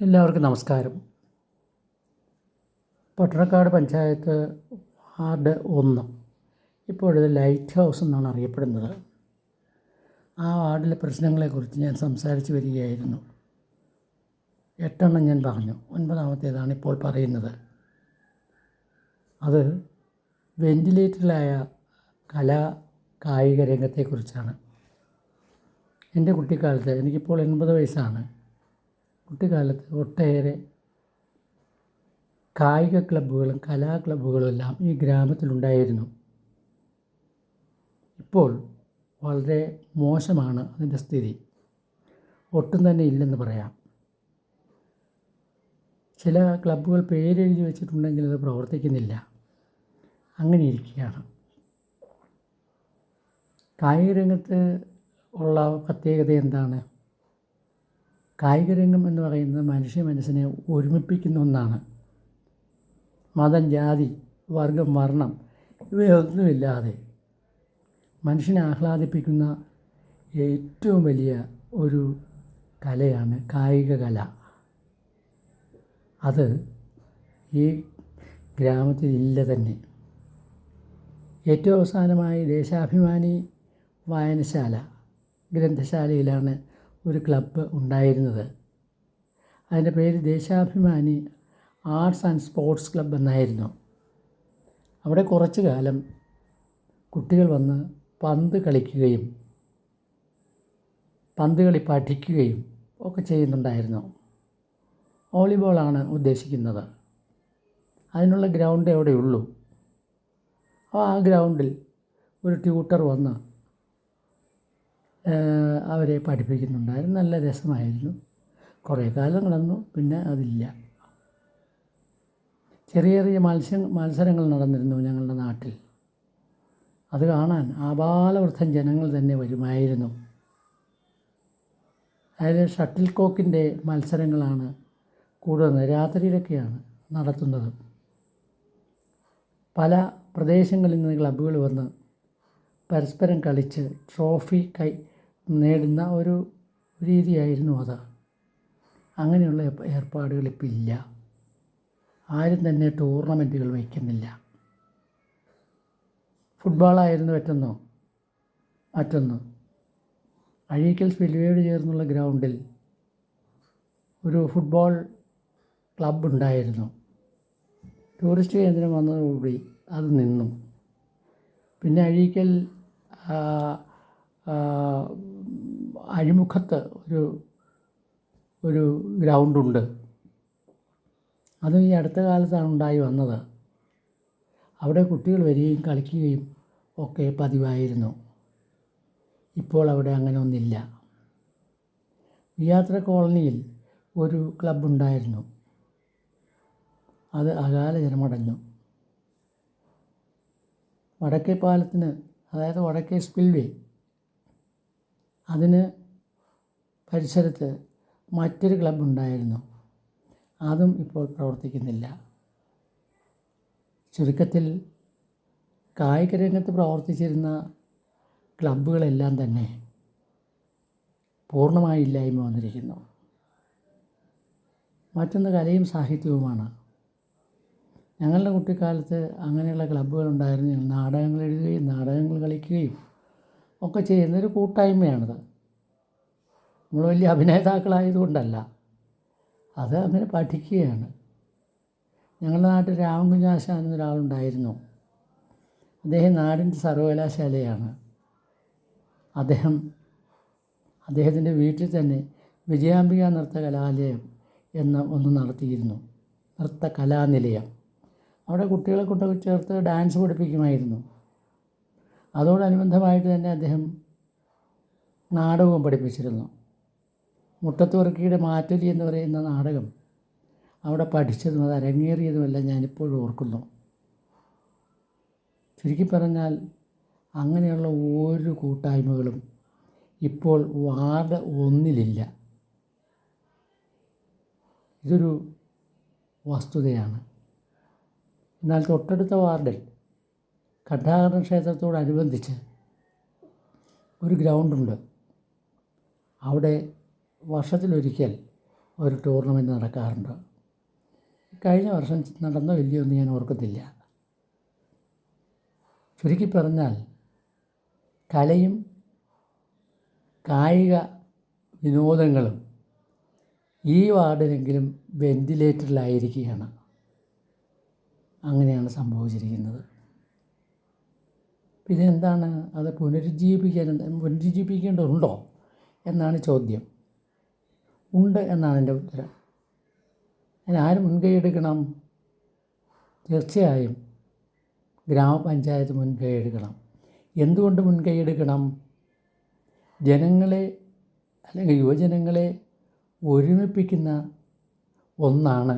എല്ലാവർക്കും നമസ്കാരം. പട്ടണക്കാട് പഞ്ചായത്ത് വാർഡ് ഒന്ന്. ഇപ്പോഴത് ലൈറ്റ് ഹൗസ് എന്നാണ് അറിയപ്പെടുന്നത്. ആ വാർഡിലെ പ്രശ്നങ്ങളെക്കുറിച്ച് ഞാൻ സംസാരിച്ചു വരികയായിരുന്നു. എട്ടെണ്ണം ഞാൻ പറഞ്ഞു. ഒൻപതാമത്തേതാണ് ഇപ്പോൾ പറയുന്നത്. അത് വെന്റിലേറ്ററിലായ കലാ കായിക രംഗത്തെക്കുറിച്ചാണ്. എന്റെ കുട്ടിക്കാലത്ത് എനിക്കിപ്പോൾ എൺപത് വയസ്സാണ്. കുട്ടിക്കാലത്ത് ഒട്ടേറെ കായിക ക്ലബ്ബുകളും കലാ ക്ലബ്ബുകളും എല്ലാം ഈ ഗ്രാമത്തിലുണ്ടായിരുന്നു. ഇപ്പോൾ വളരെ മോശമാണ് അതിന്റെ സ്ഥിതി. ഒട്ടും തന്നെ ഇല്ലെന്ന് പറയാം. ചില ക്ലബ്ബുകൾ പേരെഴുതി വെച്ചിട്ടുണ്ടെങ്കിൽ അത് പ്രവർത്തിക്കുന്നില്ല. അങ്ങനെ ഇരിക്കുകയാണ് കായിക രംഗത്ത് ഉള്ള പ്രത്യേകത എന്താണ്? കായിക രംഗം എന്ന് പറയുന്നത് മനുഷ്യ മനസ്സിനെ ഒരുമിപ്പിക്കുന്ന ഒന്നാണ്. മതം ജാതി വർഗം വർണം ഇവയൊന്നുമില്ലാതെ മനുഷ്യനെ ആഹ്ലാദിപ്പിക്കുന്ന ഏറ്റവും വലിയ ഒരു കലയാണ് കായിക കല അത് ഈ ഗ്രാമത്തിൽ ഇല്ല തന്നെ. ഏറ്റവും അവസാനമായി ദേശാഭിമാനി വായനശാല ഗ്രന്ഥശാലയിലാണ് ഒരു ക്ലബ്ബ് ഉണ്ടായിരുന്നത്. അതിന്റെ പേര് Deshabhimani arts and sports club എന്നായിരുന്നു. അവിടെ കുറച്ചു കാലം കുട്ടികൾ വന്ന് പന്ത് കളിക്കുകയും പന്ത് കളി പഠിക്കുകയും ഒക്കെ ചെയ്യുന്നുണ്ടായിരുന്നു. വോളിബോളാണ് ഉദ്ദേശിക്കുന്നത്. അതിനുള്ള ഗ്രൗണ്ട് എവിടെയുള്ളൂ അപ്പോൾ ആ ഗ്രൗണ്ടിൽ ഒരു ട്യൂട്ടർ വന്ന് അവരെ പഠിപ്പിക്കുന്നുണ്ടായിരുന്നു. നല്ല രസമായിരുന്നു. കുറേ കാലം കടന്നു പിന്നെ അതില്ല. ചെറിയ ചെറിയ മത്സ്യ മത്സരങ്ങൾ നടന്നിരുന്നു ഞങ്ങളുടെ നാട്ടിൽ. അത് കാണാൻ ആബാലവൃദ്ധം ജനങ്ങൾ തന്നെ വരുമായിരുന്നു. അതിൽ ഷട്ടിൽ കോക്കിന്റെ മത്സരങ്ങളാണ് കൂടുതൽ രാത്രിയിലൊക്കെയാണ് നടത്തുന്നത്. പല പ്രദേശങ്ങളിൽ നിന്ന് ക്ലബ്ബുകൾ വന്ന് പരസ്പരം കളിച്ച് ട്രോഫി കൈ നേടുന്ന ഒരു രീതിയായിരുന്നു അത്. അങ്ങനെയുള്ള ഏർപ്പാടുകൾ ഇപ്പം ഇല്ല. ആരും തന്നെ ടൂർണമെന്റുകൾ വയ്ക്കുന്നില്ല. ഫുട്ബോളായിരുന്നു മറ്റൊന്നോ. മറ്റൊന്ന്. അഴീക്കൽ സ്പിൽവേയോട് ചേർന്നുള്ള ഗ്രൗണ്ടിൽ ഒരു ഫുട്ബോൾ ക്ലബ് ഉണ്ടായിരുന്നു. ടൂറിസ്റ്റ് കേന്ദ്രം വന്നതോടുകൂടി അത് നിന്നു. പിന്നെ അഴീക്കൽ അഴിമുഖത്ത് ഒരു ഒരു ഗ്രൗണ്ടുണ്ട്. അത് ഈ അടുത്ത കാലത്താണ് ഉണ്ടായി വന്നത്. അവിടെ കുട്ടികൾ വരികയും കളിക്കുകയും ഒക്കെ പതിവായിരുന്നു. ഇപ്പോൾ അവിടെ അങ്ങനെ ഒന്നില്ല. വിയാത്ര കോളനിയിൽ ഒരു ക്ലബ്ബ് ഉണ്ടായിരുന്നു. അത് അകാല ജനമടഞ്ഞു. വടക്കേ പാലത്തിന് അതായത് വടക്കേ സ്പിൽവേ അതിന് പരിസരത്ത് മറ്റൊരു ക്ലബ്ബ് ഉണ്ടായിരുന്നു. അതും ഇപ്പോൾ പ്രവർത്തിക്കുന്നില്ല. ചുരുക്കത്തിൽ കായിക രംഗത്ത് പ്രവർത്തിച്ചിരുന്ന ക്ലബ്ബുകളെല്ലാം തന്നെ പൂർണമായി ഇല്ലായ്മ വന്നിരിക്കുന്നു. മറ്റൊന്ന് കലയും സാഹിത്യവുമാണ്. ഞങ്ങളുടെ കുട്ടിക്കാലത്ത് അങ്ങനെയുള്ള ക്ലബ്ബുകൾ ഉണ്ടായിരുന്നു. നാടകങ്ങൾ എഴുതുകയും നാടകങ്ങൾ കളിക്കുകയും ഒക്കെ ചെയ്യുന്നൊരു കൂട്ടായ്മയാണത്. നമ്മൾ വലിയ അഭിനേതാക്കളായതുകൊണ്ടല്ല. അത് അങ്ങനെ പഠിക്കുകയാണ്. ഞങ്ങളുടെ നാട്ടിൽ രാമകുഞ്ഞാശാൻ എന്നൊരാളുണ്ടായിരുന്നു അദ്ദേഹം നാടിന്റെ സർവകലാശാലയാണ്. അദ്ദേഹം അദ്ദേഹത്തിന്റെ വീട്ടിൽ തന്നെ വിജയാംബിക നൃത്ത കലാലയം എന്ന ഒന്ന് നടത്തിയിരുന്നു. നൃത്ത കലാനിലയം അവിടെ കുട്ടികളെ കൊണ്ടൊക്കെ ചേർത്ത് ഡാൻസ് പഠിപ്പിക്കുമായിരുന്നു. അതോടനുബന്ധമായിട്ട് തന്നെ അദ്ദേഹം നാടകവും പഠിപ്പിച്ചിരുന്നു. മുട്ടത്തുവർക്കിയുടെ മാറ്റൊലി എന്ന് പറയുന്ന നാടകം അവിടെ പഠിച്ചതും അത് അരങ്ങേറിയതുമെല്ലാം ഞാനിപ്പോഴും ഓർക്കുന്നു. ചുരുക്കി പറഞ്ഞാൽ അങ്ങനെയുള്ള ഒരു കൂട്ടായ്മകളും ഇപ്പോൾ വാർഡ് ഒന്നിലില്ല. ഇതൊരു വസ്തുതയാണ്. എന്നാൽ തൊട്ടടുത്ത വാർഡിൽ ഘട്ടാകരണ ക്ഷേത്രത്തോടനുബന്ധിച്ച് ഒരു ഗ്രൗണ്ടുണ്ട്. അവിടെ വർഷത്തിലൊരിക്കൽ ഒരു ടൂർണമെന്റ് നടക്കാറുണ്ട്. കഴിഞ്ഞ വർഷം നടന്ന ഇല്ലയോ ഞാൻ ഓർക്കത്തില്ല ചുരുക്കി പറഞ്ഞാൽ കലയും കായിക വിനോദങ്ങളും ഈ വാർഡിലെങ്കിലും വെന്റിലേറ്ററിലായിരിക്കുകയാണ് അങ്ങനെയാണ് സംഭവിച്ചിരിക്കുന്നത്. ഇതെന്താണ്? അത് പുനരുജ്ജീവിപ്പിക്കാൻ പുനരുജ്ജീവിപ്പിക്കേണ്ടതുണ്ടോ? എന്നാണ് ചോദ്യം. ഉണ്ട് എന്നാണ് എന്റെ ഉത്തരം. അതിന് ആര് മുൻകൈ എടുക്കണം? തീർച്ചയായും ഗ്രാമപഞ്ചായത്ത് മുൻകൈ എടുക്കണം. എന്തുകൊണ്ട് മുൻകൈ എടുക്കണം? ജനങ്ങളെ അല്ലെങ്കിൽ യുവജനങ്ങളെ ഒരുമിപ്പിക്കുന്ന ഒന്നാണ്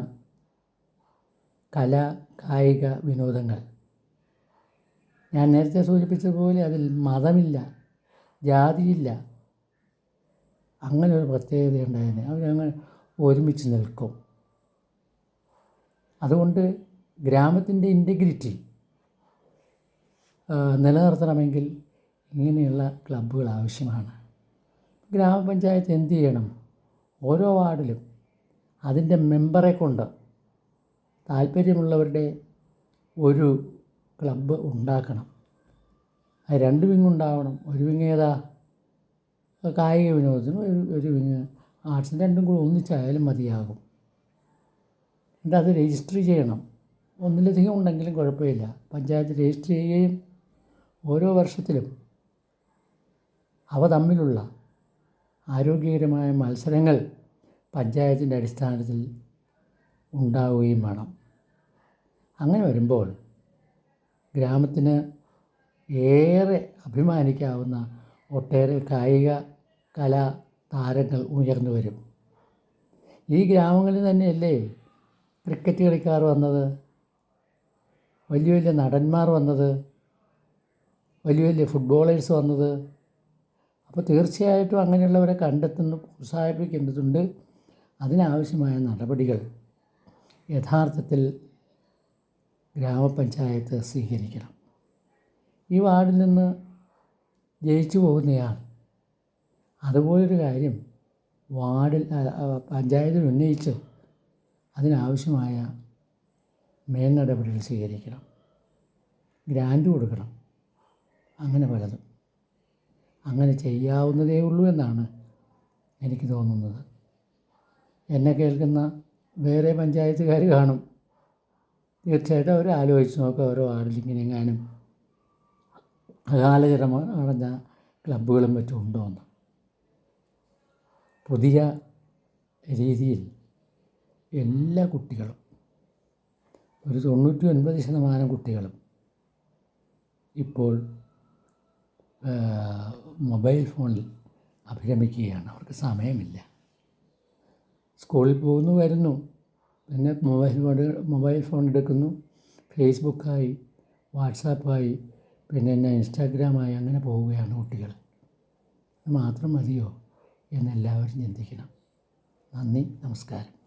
കല കായിക വിനോദങ്ങൾ. ഞാൻ നേരത്തെ സൂചിപ്പിച്ചതുപോലെ അതിൽ മതമില്ല ജാതിയില്ല അങ്ങനെ ഒരു പ്രത്യേകത പ്രത്യേകതയുണ്ടായതിന് അവരങ്ങനെ ഒരുമിച്ച് നിൽക്കും. അതുകൊണ്ട് ഗ്രാമത്തിന്റെ ഇന്റഗ്രിറ്റി നിലനിർത്തണമെങ്കിൽ ഇങ്ങനെയുള്ള ക്ലബ്ബുകൾ ആവശ്യമാണ്. ഗ്രാമപഞ്ചായത്ത് എന്ത് ചെയ്യണം? ഓരോ വാർഡിലും അതിന്റെ മെമ്പറെ കൊണ്ട് താല്പര്യമുള്ളവരുടെ ഒരു ക്ലബ്ബ് ഉണ്ടാക്കണം. അത് രണ്ട് വിങ് ഉണ്ടാവണം. ഒരു വിങ് ഏതാ? കായിക വിനോദത്തിനും ഒരു ഒരു വിങ് ആർട്സിന് രണ്ടും കൂടെ ഒന്നിച്ചായാലും മതിയാകും. എന്നിട്ട് അത് രജിസ്റ്റർ ചെയ്യണം. ഒന്നിലധികം ഉണ്ടെങ്കിലും കുഴപ്പമില്ല. പഞ്ചായത്ത് രജിസ്റ്റർ ചെയ്യുകയും ഓരോ വർഷത്തിലും അവ തമ്മിലുള്ള ആരോഗ്യകരമായ മത്സരങ്ങൾ പഞ്ചായത്തിന്റെ അടിസ്ഥാനത്തിൽ ഉണ്ടാവുകയും വേണം. അങ്ങനെ വരുമ്പോൾ ഗ്രാമത്തിന് ഏറെ അഭിമാനിക്കാവുന്ന ഒട്ടേറെ കായിക കലാ താരങ്ങൾ ഉയർന്നു വരും. ഈ ഗ്രാമങ്ങളിൽ തന്നെയല്ലേ ക്രിക്കറ്റ് കളിക്കാർ വന്നത്? വലിയ വലിയ നടന്മാർ വന്നത്? വലിയ വലിയ ഫുട്ബോളേഴ്സ് വന്നത്? അപ്പോൾ തീർച്ചയായിട്ടും അങ്ങനെയുള്ളവരെ കണ്ടെത്തുന്നു പ്രോത്സാഹിപ്പിക്കേണ്ടതുണ്ട്. അതിനാവശ്യമായ നടപടികൾ യഥാർത്ഥത്തിൽ ഗ്രാമപഞ്ചായത്ത് സ്വീകരിക്കണം. ഈ വാർഡിൽ നിന്ന് ജയിച്ചു പോകുന്നയാൾ. അതുപോലൊരു കാര്യം വാർഡിൽ പഞ്ചായത്തിൽ ഉന്നയിച്ച്. അതിനാവശ്യമായ മേൽനടപടികൾ സ്വീകരിക്കണം. ഗ്രാൻഡ് കൊടുക്കണം. അങ്ങനെ പലതും. അങ്ങനെ ചെയ്യാവുന്നതേ ഉള്ളൂ എന്നാണ് എനിക്ക് തോന്നുന്നത്. എന്നെ കേൾക്കുന്ന വേറെ പഞ്ചായത്തുകാർ കാണും. തീർച്ചയായിട്ടും അവർ ആലോചിച്ച് നോക്കുക ഓരോ വാർഡിൽ എങ്ങാനും അകാലചരം അടഞ്ഞ ക്ലബ്ബുകളും മറ്റും ഉണ്ടോ എന്ന്. പുതിയ രീതിയിൽ എല്ലാ കുട്ടികളും ഒരു തൊണ്ണൂറ്റി ഒൻപത് ശതമാനം കുട്ടികളും ഇപ്പോൾ മൊബൈൽ ഫോണിൽ അഭിരമിക്കുകയാണ്. അവർക്ക് സമയമില്ല. സ്കൂളിൽ പോകുന്നു വരുന്നു. പിന്നെ മൊബൈൽ ഫോൺ മൊബൈൽ ഫോൺ എടുക്കുന്നു. ഫേസ്ബുക്കായി വാട്സാപ്പായി പിന്നെ എന്നെ ഇൻസ്റ്റാഗ്രാമായി അങ്ങനെ പോവുകയാണ് കുട്ടികൾ. മാത്രം മതിയോ? എന്നെല്ലാവരും ചിന്തിക്കണം. നന്ദി നമസ്കാരം.